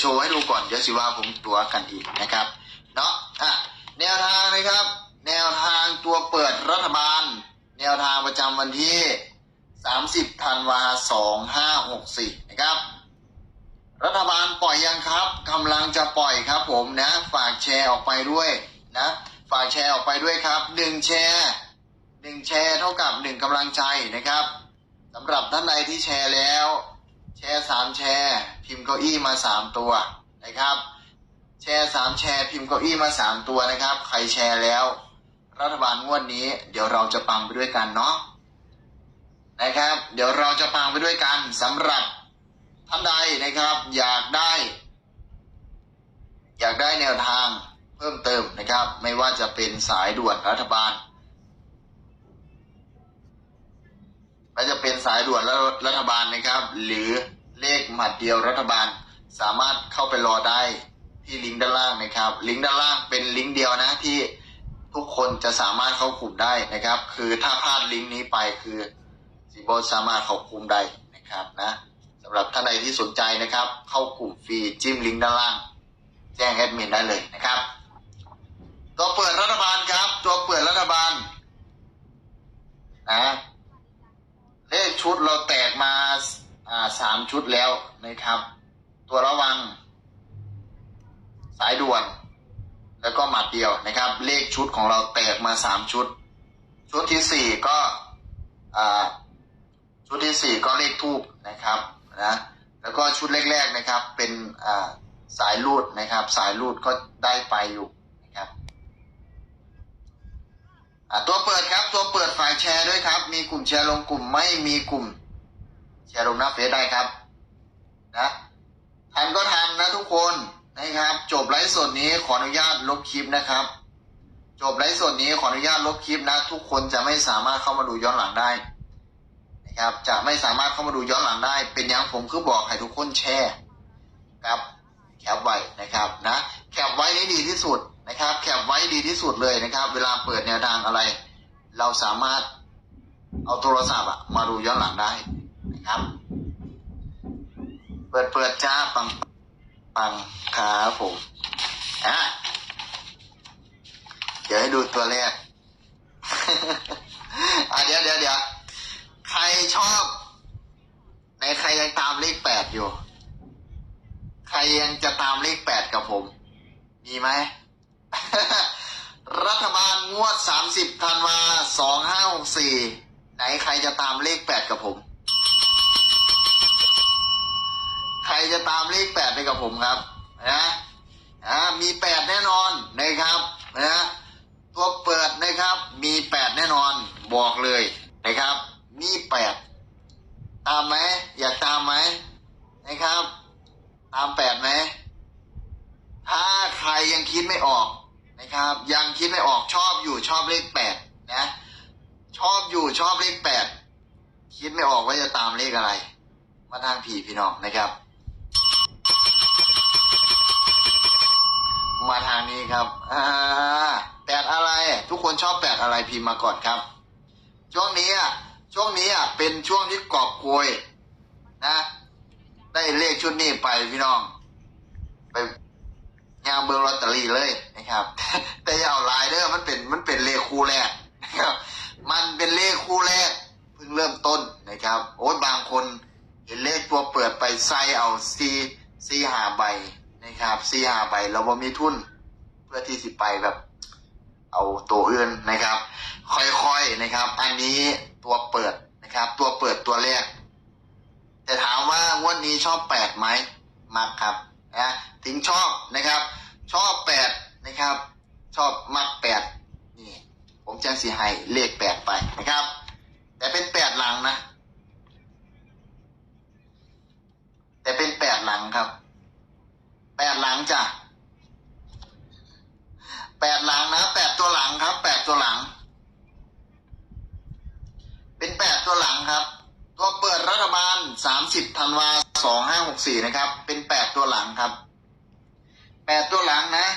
โชว์ให้ดูก่อนเดี๋ยวสิว่าผมตัวกันอีกนะครับเนาะอะแนวทางนะครับ แนวทางตัวเปิดรัฐบาล แนวทางประจำวันที่ 30ธันวา2564 นะครับ รัฐบาลปล่อยยังครับกำลังจะปล่อยครับผมนะ ฝากแชร์ออกไปด้วยนะ ฝากแชร์ออกไปด้วยครับหนึ่งแชร์หนึ่งแชร์เท่ากับหนึ่งกำลังใจนะครับสำหรับท่านใดที่แชร์แล้ว แชร์สามแชร์พิมพ์เก้าอี้มาสามตัวนะครับ แชร์สามแชร์พิมพ์เก้าอี้มาสามตัวนะครับ ใครแชร์แล้ว รัฐบาลงวดนี้ เดี๋ยวเราจะปังไปด้วยกันเนาะนะครับ เดี๋ยวเราจะปังไปด้วยกันสำหรับท่านใดนะครับ อยากได้ อยากได้แนวทางเพิ่มเติมนะครับ ไม่ว่าจะเป็นสายด่วนรัฐบาล ไม่ว่าจะเป็นสายด่วนและรัฐบาลนะครับ หรือเลขหมัดเดียวรัฐบาล สามารถเข้าไปรอได้ที่ลิงก์ด้านล่างนะครับ ลิงก์ด้านล่างเป็นลิงก์เดียวนะที่ทุกคนจะสามารถเข้ากลุ่มได้นะครับ คือถ้าพลาดลิงก์นี้ไปคือสิบสามารถเข้ากลุ่มได้นะครับนะสำหรับท่านใดที่สนใจนะครับ เข้ากลุ่มฟรีจิ้มลิงก์ด้านล่าง แจ้งแอดมินได้เลยนะครับตัวเปิดรัฐบาลครับ ตัวเปิดรัฐบาลนะ ชุดเราแตกมาอ่าสามชุดแล้วนะครับ ตัวระวัง สายด่วน แล้วก็หมัดเดียวนะครับ เลขชุดของเราแตกมาสามชุด ชุดที่สี่ก็อ่าชุดที่สี่ก็เลขทูบนะครับนะแล้วก็ชุดแรกๆนะครับ เป็นอ่าสายรูดนะครับ สายรูดก็ได้ไปอยู่ ตัวเปิดครับ ตัวเปิดฝ่ายแชร์ด้วยครับ มีกลุ่มแชร์ลงกลุ่มไม่มีกลุ่ม แชร์ลงหน้าเฟซได้ครับนะทันก็ทันนะทุกคนนะครับ จบไลฟ์สดนี้ขออนุญาตลบคลิปนะครับ จบไลฟ์สดนี้ขออนุญาตลบคลิปนะ ทุกคนจะไม่สามารถเข้ามาดูย้อนหลังได้นะครับ จะไม่สามารถเข้ามาดูย้อนหลังได้ เป็นอย่างผมคือบอกให้ทุกคนแชร์ครับแคปไว้นะครับนะแคปไว้นี่ดีที่สุด นะครับแคปไว้ดีที่สุดเลยนะครับ เวลาเปิดแนวทางอะไร เราสามารถเอาโทรศัพท์อะมาดูย้อนหลังได้นะครับ เปิดเปิดจ้าปังปังครับผมอะเดี๋ยวให้ดูตัวแรกอะเดี๋ยวเดี๋ยวเดี๋ยวใครชอบ ในใครยังตามเลขแปดอยู่ ใครยังจะตามเลขแปดกับผม มีไหม รัฐบาลงวดสามสิบธันวาสองห้าหกสี่ไหนใครจะตามเลขแปดกับผม ใครจะตามเลขแปดไปกับผมครับนะอ่ามีแปดแน่นอนนะครับนะตัวเปิดนะครับ มีแปดแน่นอนบอกเลยนะครับ มีแปดตามไหมอยากตามไหมนะครับ ตามแปดไหมถ้าใครยังคิดไม่ออก นะครับ ยังคิดไม่ออกชอบอยู่ชอบเลขแปดนะ ชอบอยู่ชอบเลขแปดคิดไม่ออกว่าจะตามเลขอะไร มาทางผีพี่น้องนะครับ มาทางนี้ครับอ่าแปดอะไร ทุกคนชอบแปดอะไรพิมพ์มาก่อนครับ ช่วงนี้อะช่วงนี้อะเป็นช่วงที่กอบโกยนะ ได้เลขชุดนี้ไปพี่น้องไป ยางเบอร์ลอตเตอรี่เลยนะครับ แต่ยาเอาหลายเด้อมันเป็นมันเป็นเลขคู่แรกนะครับ มันเป็นเลขคู่แรกเพิ่งเริ่มต้นนะครับ โอ้ยบางคนเห็นเลขตัวเปิดไปใส่เอาซีซีหาใบนะครับซีหาใบเราบ่มีทุน เพื่อที่สิไปแบบ เอาตัวอื่นนะครับ ค่อยๆนะครับ อันนี้ตัวเปิดนะครับ ตัวเปิดตัวแรกแต่ถามว่างวดนี้ชอบแปดไหมมักครับ นะถึงชอบนะครับ ชอบแปดนะครับ ชอบมักแปดนี่ผมจะสีให้เลขแปดไปนะครับ แต่เป็นแปดหลังนะ แต่เป็นแปดหลังครับแปดหลังจ้ะแปดหลังนะแปดตัวหลังครับแปดตัวหลัง เป็นแปดตัวหลังครับ ตัวเปิดรัฐบาล สามสิบธันวาสองห้าหกสี่นะครับ เป็นแปดตัวหลังครับแปดตัวหลังนะ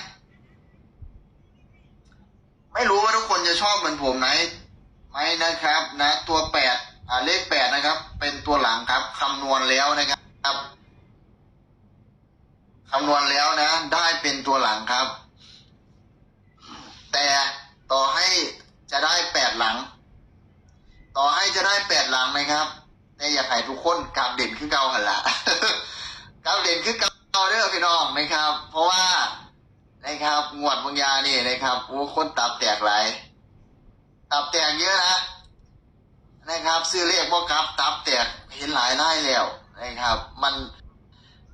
ไม่รู้ว่าทุกคนจะชอบเหมือนผมไหมไหมนะครับนะ ตัวแปดอ่าเลขแปดนะครับ เป็นตัวหลังครับคำนวณแล้วนะครับคำนวณแล้วนะ ได้เป็นตัวหลังครับ แต่ต่อให้จะได้แปดหลัง ต่อให้จะได้แปดหลังนะครับ แต่อยากให้ทุกคนกลับเด่นขึ้นเก่าหันละกลับเด่นขึ้นเก่าเด้อพี่น้องนะครับ เพราะว่านะครับงวดบางยานี่นะครับโอ้คนตับแตกหลายตับแตกเยอะนะนะครับ ซื้อเลขบ่กลับตับแตกเห็นหลายรายแล้วนะครับ มัน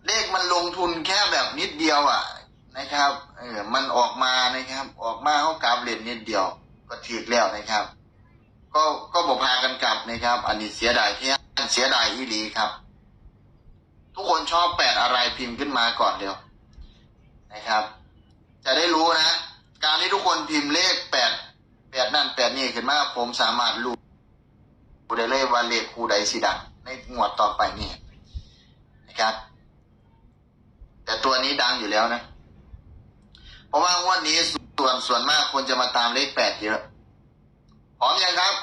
เลขมันลงทุนแค่แบบนิดเดียวอะนะครับเออมันออกมานะครับ ออกมาเขากลับเหรียญนิดเดียว ก็ถือแล้วนะครับ ก็ก็บอกพากันกลับนะครับ อันนี้เสียดายแค่ เสียดายอีหลีครับ ทุกคนชอบแปดอะไรพิมพ์ขึ้นมาก่อนเดียวนะครับ จะได้รู้นะ การที่ทุกคนพิมพ์เลขแปดแปดนั่นแปดนี่ขึ้นมาผมสามารถรู้ได้เลยว่าเลขคูใดสีดังในงวดต่อไปนี่นะครับ แต่ตัวนี้ดังอยู่แล้วนะ เพราะว่างวดนี้ส่วนส่วนมากคนจะมาตามเลขแปดเยอะพร้อมยังครับ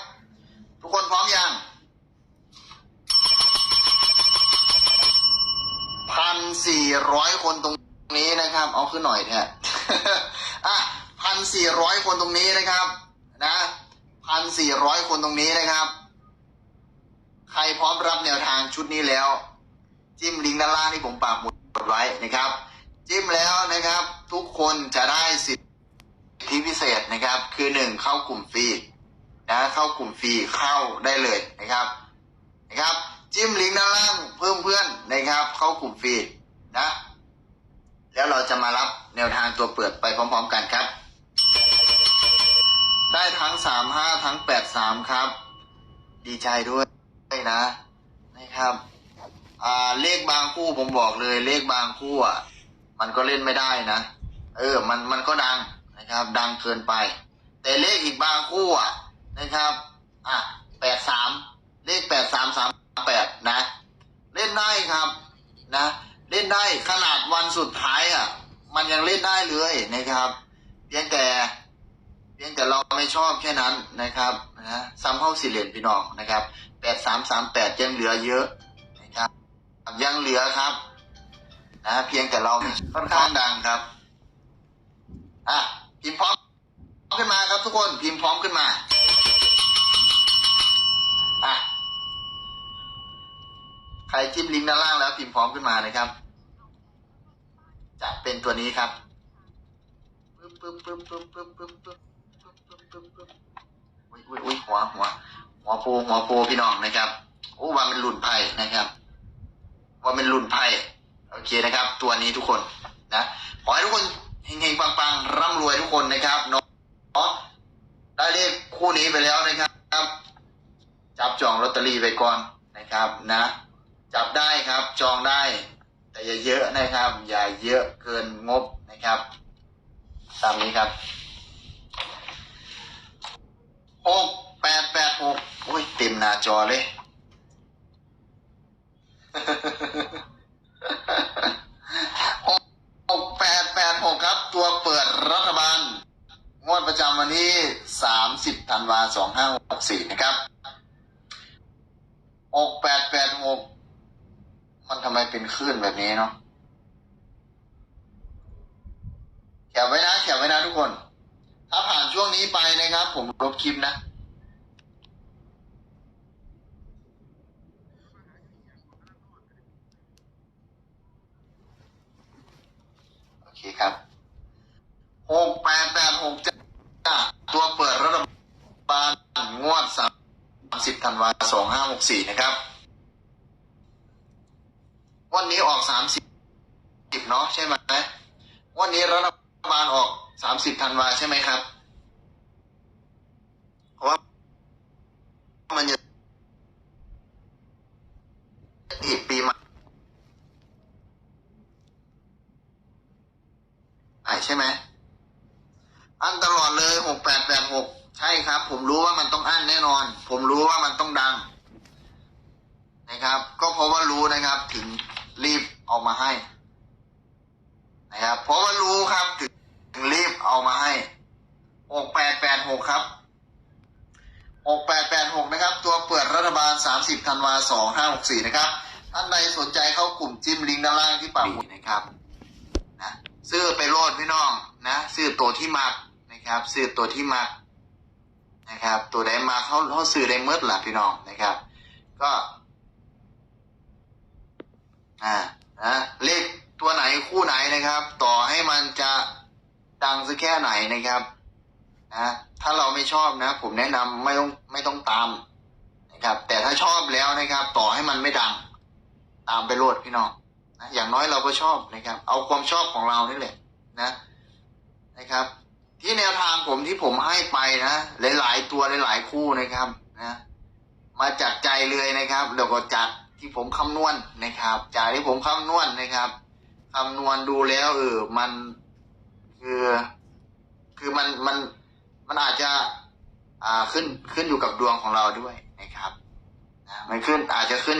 ทุกคนพร้อมยัง พันสี่ร้อยคนตรงนี้นะครับ เอาขึ้นหน่อยแท้อะพันสี่ร้อยคนตรงนี้นะครับ นะพันสี่ร้อยคนตรงนี้นะครับ ใครพร้อมรับแนวทางชุดนี้แล้ว จิ้มลิงก์ด้านล่างที่ผมปากหมุดไว้นะครับ จิ้มแล้วนะครับ ทุกคนจะได้สิทธิพิเศษนะครับ คือหนึ่งเข้ากลุ่มฟรีนะเข้ากลุ่มฟรีเข้าได้เลยนะครับนะครับ จิ้มลิงก์ด้านล่างเพิ่มเพื่อนนะครับ เข้ากลุ่มฟรีนะ แล้วเราจะมารับแนวทางตัวเปิดไปพร้อม ๆ กันครับ ได้ทั้งสามห้าทั้งแปดสามครับ ดีใจด้วยนะนะครับอ่าเลขบางคู่ผมบอกเลยเลขบางคู่อะมันก็เล่นไม่ได้นะ เออ มันมันก็ดังนะครับ ดังเกินไป แต่เลขอีกบางคู่อะนะครับ อะแปดสามเลขแปดสามสาม แปดนะ เล่นได้ครับนะ เล่นได้ขนาดวันสุดท้ายอะ มันยังเล่นได้เลยนะครับ เพียงแต่ เพียงแต่เราไม่ชอบแค่นั้นนะครับนะซ้ำเข้าสี่เหรียญพี่น้องนะครับแปดสามสามแปดยังเหลือเยอะนะครับ ยังเหลือครับ นะ เพียงแต่เราค่อนข้างดังครับอะพิมพ์พร้อมขึ้นมาครับทุกคนพิมพ์พร้อมขึ้นมา อะ ใค รจิ้มลิงก์ด้านล่างแล้วพิมพ์พร้อมขึ้นมานะครับ จะเป็นตัวนี้ครับปึ๊บปึ๊บปึ๊บปึ๊บปึ๊บปึ๊บปึ๊บปึ๊บปึ๊บปึ๊บปึ๊บอุ้ยอุ้ยอุ้ยหัวหัวหัวโปหัวโปพี่น้องนะครับโอ้ว่าเป็นรุ่นไพ่นะครับ ว่าเป็นรุ่นไพ่โอเคนะครับ ตัวนี้ทุกคนนะขอให้ทุกคนเฮงๆปังๆร่ำรวยทุกคนนะครับเนาะได้เลขคู่นี้ไปแล้วนะครับ จับจองลอตเตอรี่ไปก่อนนะครับนะ จับได้ครับจองได้ แต่อย่าเยอะนะครับ อย่าเยอะเกินงบนะครับ ตามนี้ครับหกแปดแปดหกโอ้ยเต็มหน้าจอเลย หกหกแปดแปดหกครับ ตัวเปิดรัฐบาล งวดประจำวันที่สามสิบธันวาสองห้าหกสี่นะครับหกแปดแปด ทำไมเป็นคลื่นแบบนี้เนาะแขวไว้นะแขวไว้นะทุกคน ถ้าผ่านช่วงนี้ไปนะครับ ผมลบคลิปนะโอเคครับหกแปดแปดหกจ้าตัวเปิดรัฐบาลงวดสามสิบธันวาสองห้าหกสี่นะครับ วันนี้ออกสามสิบเนาะใช่ไหมวันนี้รัฐบาลออกสามสิบธันวาใช่ไหมครับเพราะว่ามันจะอีกปีใหม่ใช่ไหมอันตลอดเลยหกแปดแปดหกใช่ครับ ผมรู้ว่ามันต้องอั้นแน่นอน ผมรู้ว่ามันต้องดัง นะครับ ก็เพราะว่ารู้นะครับถึง รีบเอามาให้นะครับเพราะว่ารู้ครับถึงถึงรีบเอามาให้หกแปดแปดหกครับหกแปดแปดหกนะครับ ตัวเปิดรัฐบาลสามสิบธันวาสองห้าหกสี่นะครับท่านใดสนใจเข้ากลุ่มจิ้มลิงก์ด้านล่างที่ปักหมุดนะครับนะซื้อไปโลดพี่น้องนะซื้อตัวที่มักนะครับ ซื้อตัวที่มักนะครับ ตัวใดมาเขาเขาซื้อได้เมื่อล่ะพี่น้องนะครับ ก็ อ่านะเลขตัวไหนคู่ไหนนะครับ ต่อให้มันจะดังสักแค่ไหนนะครับนะถ้าเราไม่ชอบนะ ผมแนะนำไม่ต้องไม่ต้องตามนะครับ แต่ถ้าชอบแล้วนะครับ ต่อให้มันไม่ดัง ตามไปโลดพี่น้องนะอย่างน้อยเราก็ชอบนะครับ เอาความชอบของเรานี่แหละนะนะครับ ที่แนวทางผมที่ผมให้ไปนะหลาย ๆ ตัวหลาย ๆ คู่นะครับนะ มาจากใจเลยนะครับแล้วก็จาก ที่ผมคำนวณนะครับ จากที่ผมคำนวณนะครับคำนวณดูแล้วเออมันคือคือมันมันมันอาจจะอ่าขึ้นขึ้นอยู่กับดวงของเราด้วยนะครับนะมันขึ้นอาจจะขึ้น